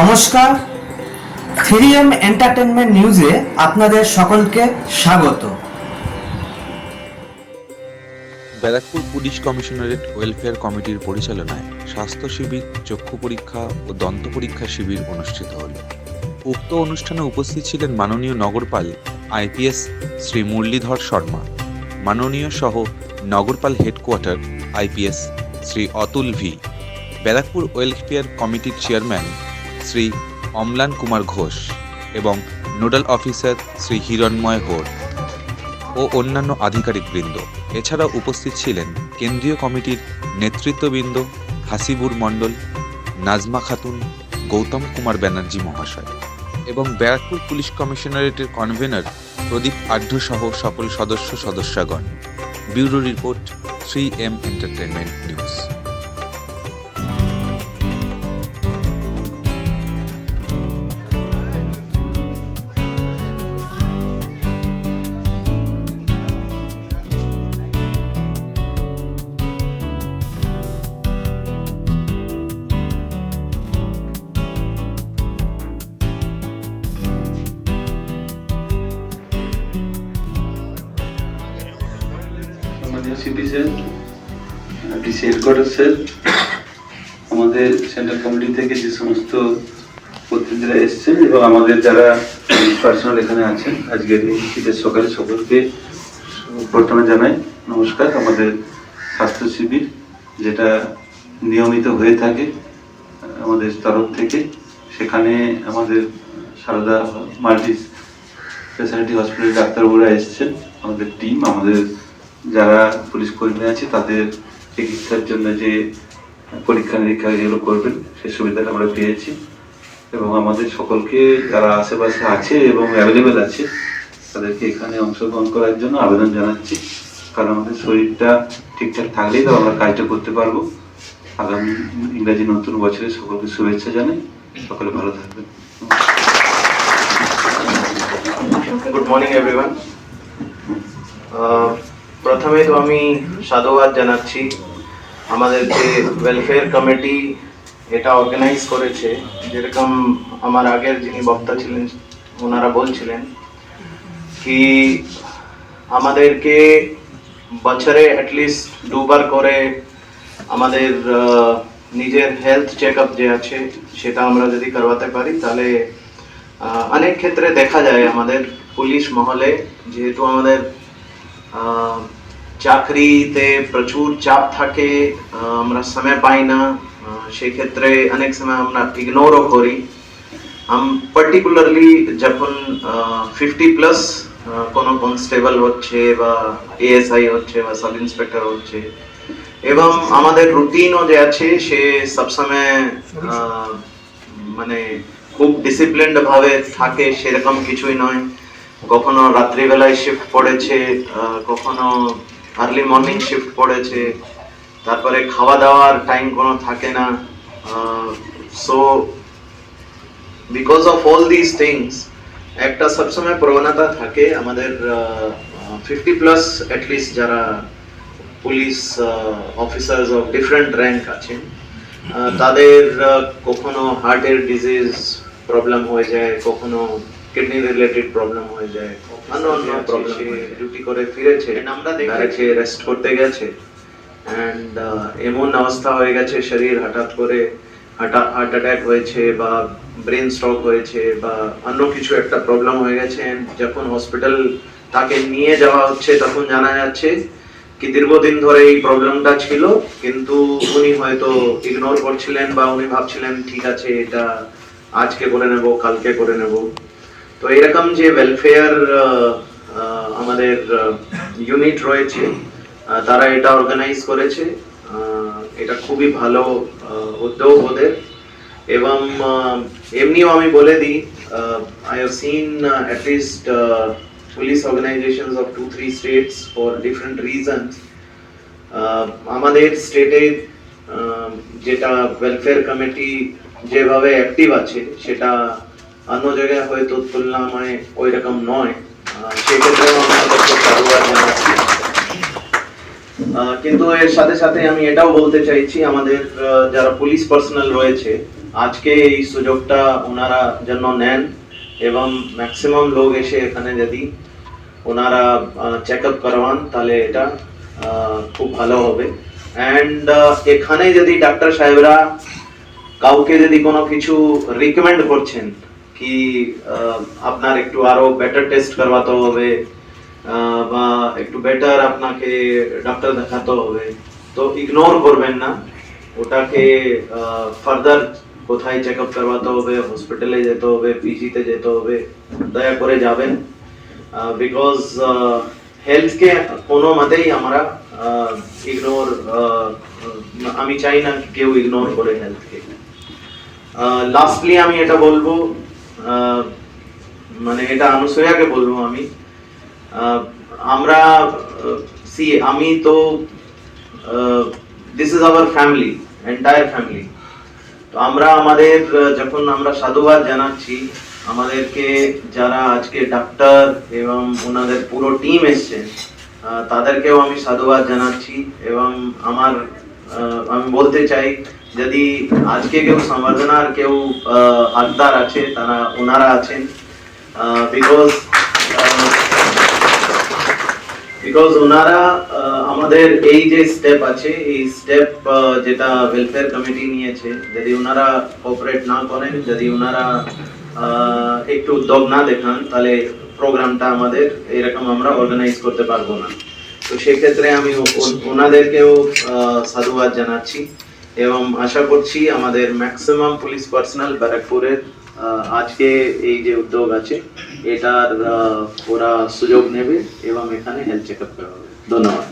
নমস্কার। Three entertainment নিউজে আপনাদের সকলকে স্বাগত। ব্যারাকপুর পুলিশ কমিশনারেট ওয়েলফেয়ার কমিটির পরিচালনায় স্বাস্থ্য শিবির, চক্ষু পরীক্ষা ও দন্ত পরীক্ষা শিবির অনুষ্ঠিত হল। উক্ত অনুষ্ঠানে উপস্থিত ছিলেন মাননীয় নগরপাল আইপিএস শ্রী মুরলীধর শর্মা, মাননীয় সহ নগরপাল headquarter IPS Shri Atul V, Barrackpore welfare committee chairman Shri Amlan Kumar Ghosh এবং নোডাল অফিসার শ্রী হিরণময় হোর ও অন্যান্য আধিকারিকবৃন্দ এছাড়াও উপস্থিত ছিলেন কেন্দ্রীয় কমিটির নেতৃত্ববৃন্দ হাসিবুর মণ্ডল, নাজমা খাতুন, গৌতম কুমার ব্যানার্জি মহাশয় এবং ব্যারাকপুর পুলিশ কমিশনারেটের কনভেনর প্রদীপ আঢ্য সহ সকল সদস্য সদস্যগণ। Bureau report, three M entertainment news. Sir DC headquarter আমাদের সেন্ট্রাল কমিটি থেকে যে সমস্ত প্রতিনিধিরা এসেছেন এবং আমাদের যারা পার্সোনাল এখানে আছেন, আজকের এই শীতের সকালে সকলকে প্রথমে জানাই নমস্কার। আমাদের স্বাস্থ্য শিবির, যেটা নিয়মিত হয়ে থাকে, আমাদের তরফ থেকে, সেখানে আমাদের সারদা মাল্টি স্পেশালিটি হসপিটালের ডাক্তারবাবুরা এসেছেন। আমাদের টিম আমাদের যারা পুলিশ কর্মী আছে, তাদের চিকিৎসার জন্য যে পরীক্ষা নিরীক্ষা যেগুলো করবেন, সে সুবিধাটা আমরা পেয়েছি। এবং আমাদের সকলকে যারা আশেপাশে আছে এবং অ্যাভেলেবেল আছে, তাদেরকে এখানে অংশগ্রহণ করার জন্য আবেদন জানাচ্ছি। কারণ আমাদের শরীরটা ঠিকঠাক থাকলেই তো আমরা কাজটা করতে পারব। আগামী ইংরাজি নতুন বছরে সকলকে শুভেচ্ছা জানাই। সকলে ভালো থাকবেন। গুড মর্নিং এভরিওয়ান প্রথমে তো আমি সাধুবাদ জানাচ্ছি। আমাদের যে ওয়েলফেয়ার কমিটি এটা অর্গানাইজ করেছে। যেরকম আমার আগের যিনি বক্তা ছিলেন, ওনারা বলছিলেন কি আমাদেরকে বছরে অ্যাটলিস্ট দুবার করে আমাদের নিজের হেলথ চেক আপ যে আছে, সেটা আমরা যদি করবাতে পারি, তাহলে অনেক ক্ষেত্রে দেখা যায় আমাদের পুলিশ মহলে যেহেতু আমাদের চাকরিতে প্রচুর চাপ থাকে আমরা সময় পাই না। সেক্ষেত্রে অনেক সময় আমরা ইগনোরও করি। আম পার্টিকুলারলি যখন ফিফটি প্লাস কোনো কনস্টেবল হচ্ছে বা এএসআই হচ্ছে বা সাব ইন্সপেক্টর হচ্ছে, এবং আমাদের রুটিনও যে আছে, সে সবসময় মানে খুব ডিসিপ্লিনড ভাবে থাকে, সেরকম কিছুই নয়। কখনো রাত্রিবেলায় শিফট পড়েছে কখনো আর্লি মর্নিং শিফট পড়েছে, তারপরে খাওয়া দাওয়ার টাইম কোনো থাকে না so because of all this things একটা সবসময় প্রবণতা থাকে আমাদের ফিফটি প্লাস অ্যাটলিস্ট যারা police officers of different rank আছেন তাদের কখনো হার্টের ডিজিজ প্রবলেম হয়ে যায়, কখনো কিডনি রিলেটেড প্রবলেম হয়ে যায় অন্য অন্য প্রবলেম ডিউটি করে ফিরেছে আমরা দেখেছি রেস্ট করতে গেছে। অ্যান্ড এমন অবস্থা হয়ে গেছে শরীর হঠাৎ করে হার্ট অ্যাটাক হয়েছে বা ব্রেন স্ট্রোক হয়েছে বা অন্য কিছু একটা প্রবলেম হয়ে গেছে। যখন হসপিটাল তাকে নিয়ে যাওয়া হচ্ছে তখন জানা যাচ্ছে কি দীর্ঘদিন ধরে এই প্রবলেমটা ছিল। কিন্তু উনি হয়তো ইগনোর করছিলেন বা উনি ভাবছিলেন ঠিক আছে এটা আজকে করে নেব কালকে করে নেব। তো এরকম যে ওয়েলফেয়ার আমাদের ইউনিট রয়েছে তারা এটা অর্গানাইজ করেছে। এটা খুবই ভালো উদ্যোগ ওদের। এবং এমনিও আমি বলে দিই I have seen at least police organisations of two three states for different reasons আমাদের স্টেটে যেটা ওয়েলফেয়ার কমিটি যেভাবে অ্যাক্টিভ আছে, সেটা অন্য জায়গায় হয়তো তুলনাময় ওই রকম নয়। সেক্ষেত্রেও কিন্তু এর সাথে সাথে আমি এটাও বলতে চাইছি, আমাদের যারা পুলিশ পার্সোনাল রয়েছে, আজকে এই সুযোগটা ওনারা জন্য নেন এবং ম্যাক্সিমাম লোক এসে এখানে যদি ওনারা চেক আপ করান, তাহলে এটা খুব ভালো হবে। অ্যান্ড এখানে যদি ডাক্তার সাহেবরা কাউকে যদি কোনো কিছু রিকমেন্ড করছেন কি আহ, আপনার একটু আরও বেটার টেস্ট করবাতে হবে আহ, বা একটু বেটার আপনাকে ডাক্তার দেখাতে হবে তো ইগনোর করবেন না ওটাকে ফার্দার কোথায় চেক আপ করবাতে হবে হসপিটালে যেতে হবে পিজিতে যেতে হবে দয়া করে যাবেন বিকজ হেলথকে কোনো মতেই আমরা ইগনোর আমি চাই না কি কেউ ইগনোর করে হেলথকে লাস্টলি আমি এটা বলব আহ, মানে এটা অনুসূয়াকে বলব আমি। আমরা সি আমি তো this is our family entire family তো আমরা আমাদের যখন আমরা সাধুবাদ জানাচ্ছি আমাদেরকে যারা আজকে ডাক্তার এবং ওনাদের পুরো টিম এসছেন আহ, তাদেরকেও আমি সাধুবাদ জানাচ্ছি এবং আমার আমি বলতে চাই যদি আজকে কেউ সম্বর্ধনার কেউ হকদার আছে, তারা ওনারা আছেন বিকজ বিকজ ওনারা আমাদের এই যে স্টেপ আছে, এই স্টেপ যেটা ওয়েলফেয়ার কমিটি নিয়েছে, যদি ওনারা কোঅপারেট না করেন, যদি ওনারা একটু উদ্যোগ না দেখান, তাহলে প্রোগ্রামটা আমাদের এরকম আমরা অর্গানাইজ করতে পারব না। তো সেক্ষেত্রে আমি ওনাদেরকেও সাধুবাদ জানাচ্ছি। এবং আশা করছি আমাদের ম্যাক্সিমাম পুলিশ পার্সোনাল ব্যারাকপুরের আজকে এই যে উদ্যোগ আছে, এটার ওরা সুযোগ নেবে এবং এখানে হেলথ চেক আপ করা হবে। ধন্যবাদ।